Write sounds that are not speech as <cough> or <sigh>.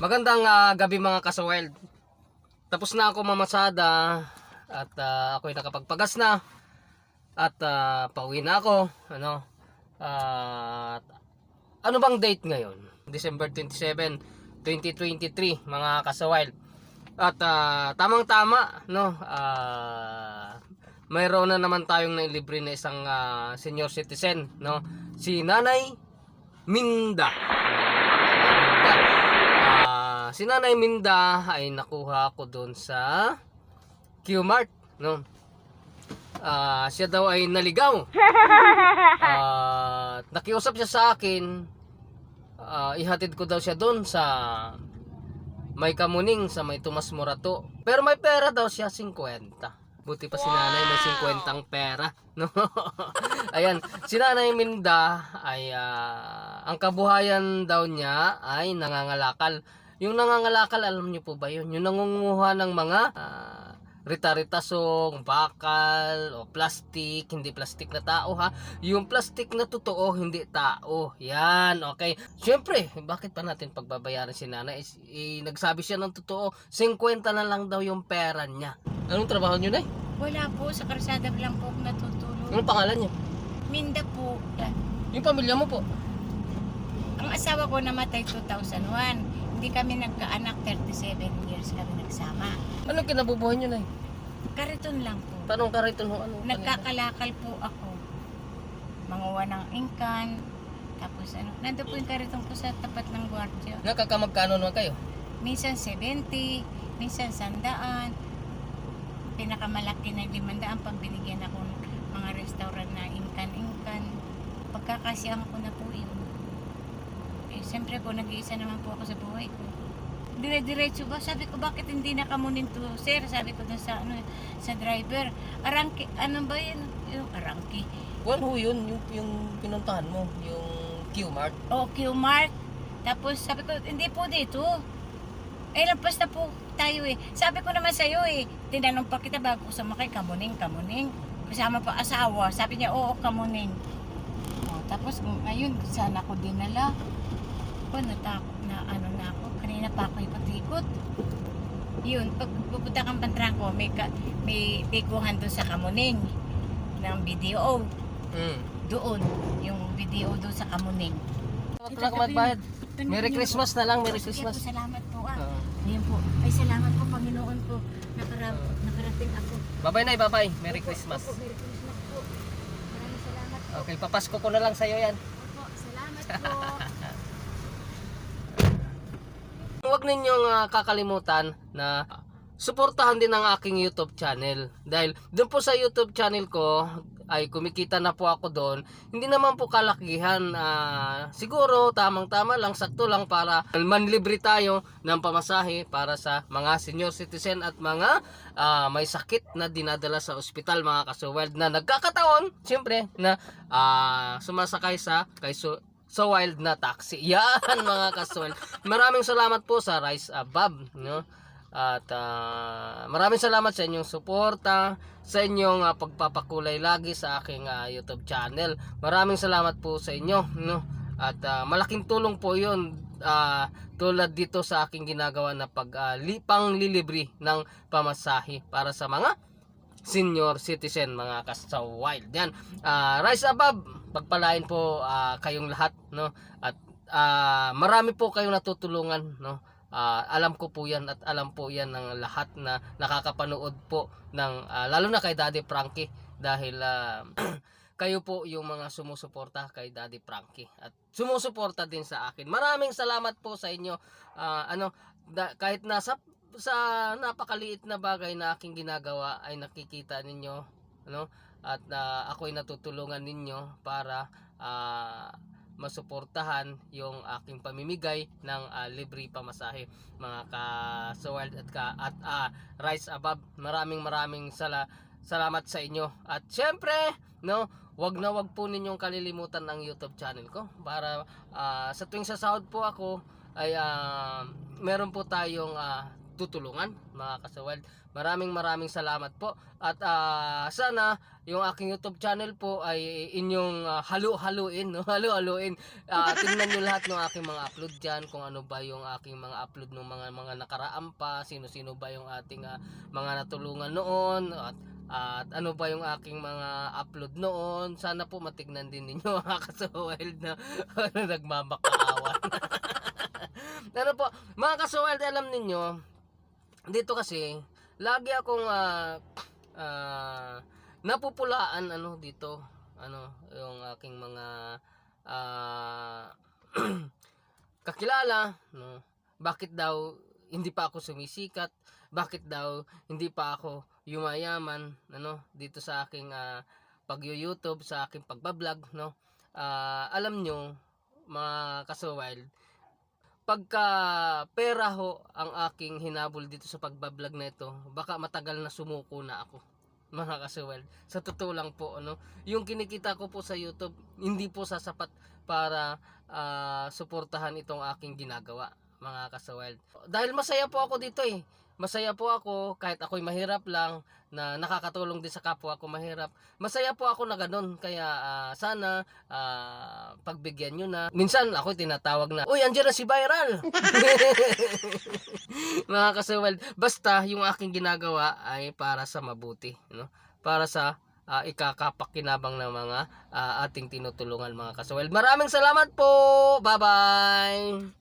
Magandang ah, gabi mga kasawild. Tapos na ako mamasada at ah, ako'y nakapagpagas na at ah, pauwi na ako. Ano? At ano bang date ngayon? December 27, 2023 mga kasawild. At ah, tamang-tama, no? Ah, mayroon na naman tayong nailibre na isang ah, senior citizen, no? Si Nanay. Minda. Ah, si Nanay Minda ay nakuha ko doon sa Q-Mart, no? Ah, siya daw ay naligaw. <laughs> Ah, nakiusap siya sa akin. ah, ihatid ko daw siya doon sa may kamuning sa may Tomas Morato. Pero may pera daw siya 50. Buti pa si nanay may 50 pera. No? <laughs> Ayan, si nanay Minda ay ah, ang kabuhayan daw niya ay nangangalakal. Yung nangangalakal, alam niyo po ba yun? Yung nangunguha ng mga ah, rita-ritasong, bakal, o plastic, hindi plastic na tao ha. Yung plastic na totoo, hindi tao. Yan, okay. Siyempre, bakit pa natin pagbabayaran si nanay? Is, eh, nagsabi siya ng totoo, 50 na lang daw yung pera niya. Anong trabaho niyo, Nay? Wala po, sa karsada lang po ako natutulog. Anong pangalan niya? Minda po. Yan. Yung pamilya mo po? Ang asawa ko namatay 2001. Hindi kami nagkaanak, 37 years kami nagsama. Anong kinabubuhay niyo, Nay? Kariton lang po. Tanong ka rito no, ano? Nagkakalakal po ako. Manguha ng ingkan. Tapos ano, nando po yung kariton ko sa tapat ng gwardiya. Nakakamagkano naman kayo? Minsan 70, minsan 100. Pinakamalaki na 500 pag binigyan ako ng mga restaurant na ingkan-ingkan. Pagkakasiyang ko na po yun. Eh, siyempre po, nag-iisa naman po ako sa buhay ko. Dire-diretso ba? Sabi ko, bakit hindi nakamunin to, sir? Sabi ko dun sa, ano, sa driver. Arangki, ano ba yun? Yung arangki. One ho yun, yung, yung pinuntahan mo, yung Q-Mart. O, Q-Mart. Tapos sabi ko, hindi po dito. Eh, lampas na po tayo eh. Sabi ko naman sa'yo eh, tinanong pa kita bago sumakay, kamuning, kamuning. Kasama pa asawa. Sabi niya, oo, kamuning. Tapos ngayon, saan ako dinala? Ako, natakot na ano na ako. Kanina pa ako ikot-ikot. Yun, pag pupunta kang Pantrangko, may, ka, may tikuhan doon sa kamuning ng video. Mm. Doon, yung video doon sa kamuning. Huwag na magbayad. Merry Christmas na lang, Merry Christmas. po, salamat po ah. Oo. Ayun po. Ay, salamat po, Panginoon po. Nakara nakarating ako. Bye-bye, Nay, bye-bye. Merry Christmas. Opo, Merry Christmas po. Maraming salamat po. Okay, papasko ko na lang sa'yo yan. Opo, salamat po. <laughs> Huwag ninyong ah, kakalimutan na suportahan din ang aking YouTube channel. Dahil doon po sa YouTube channel ko, ay kumikita na po ako doon. Hindi naman po kalakihan. ah, siguro tamang-tama lang, sakto lang para manlibre tayo ng pamasahe para sa mga senior citizen at mga ah, may sakit na dinadala sa ospital mga kasuweld na nagkakataon, siyempre, na ah, sumasakay sa kay sa wild na taxi. <laughs> Yan mga kasol. Maraming salamat po sa Rise Above, no? At ah, maraming salamat sa inyong suporta, sa inyong ah, pagpapakulay lagi sa aking ah, YouTube channel. Maraming salamat po sa inyo, no? At ah, malaking tulong po 'yon ah, tulad dito sa aking ginagawa na pag ah, li- ng pamasahe para sa mga senior citizen mga kasaw wild yan Ah, rise above pagpalain po ah, kayong lahat no at ah, marami po kayong natutulungan no Ah, alam ko po yan at alam po yan ng lahat na nakakapanood po ng ah, lalo na kay Daddy Frankie dahil ah, <clears throat> kayo po yung mga sumusuporta kay Daddy Frankie at sumusuporta din sa akin. Maraming salamat po sa inyo. Ah, ano da- kahit nasa sa napakaliit na bagay na aking ginagawa ay nakikita ninyo ano at na ako'y natutulungan ninyo para ah, masuportahan yung aking pamimigay ng ah, libre pamasahe mga ka Saward at ka at ah, Rise Above. Maraming maraming sala, salamat sa inyo. At syempre no wag na wag po ninyong kalilimutan ang YouTube channel ko. Para ah, sa tuwing sasahod po ako ay ah, meron po tayong ah, tutulungan mga kasawal. Maraming maraming salamat po at ah, sana yung aking YouTube channel po ay inyong ah, halu-haluin, no? <laughs> halu-haluin. Ah, tingnan niyo lahat ng aking mga upload diyan kung ano ba yung aking mga upload ng mga mga nakaraan pa, sino-sino ba yung ating ah, mga natulungan noon at at ano ba yung aking mga upload noon sana po matignan din ninyo <laughs> mga kasawal na <laughs> nagmamakaawan ano po mga kasawal alam ninyo dito kasi lagi akong ah, ah, napupulaan ano dito. Ano yung aking mga ah, <clears throat> kakilala no? Bakit daw hindi pa ako sumisikat? Bakit daw hindi pa ako yumayaman ano dito sa aking ah, pag-YouTube sa aking pagbablog no? Ah, alam nyo mga kasawal pagka pera ho ang aking hinabol dito sa pagbablog na ito baka matagal na sumuko na ako <laughs> mga kasawal sa totoo lang po ano yung kinikita ko po sa YouTube hindi po sasapat para ah, suportahan itong aking ginagawa mga kasawal dahil masaya po ako dito eh masaya po ako kahit ako'y mahirap lang na nakakatulong din sa kapwa ko mahirap. Masaya po ako na ganun kaya ah, sana ah, pagbigyan nyo na. Minsan ako tinatawag na uy andyan na si viral. <laughs> <laughs> Mga kasawal basta yung aking ginagawa ay para sa mabuti no? Para sa ah, ikakapakinabang ng mga ah, ating tinutulungan mga kasawal maraming salamat po! Bye bye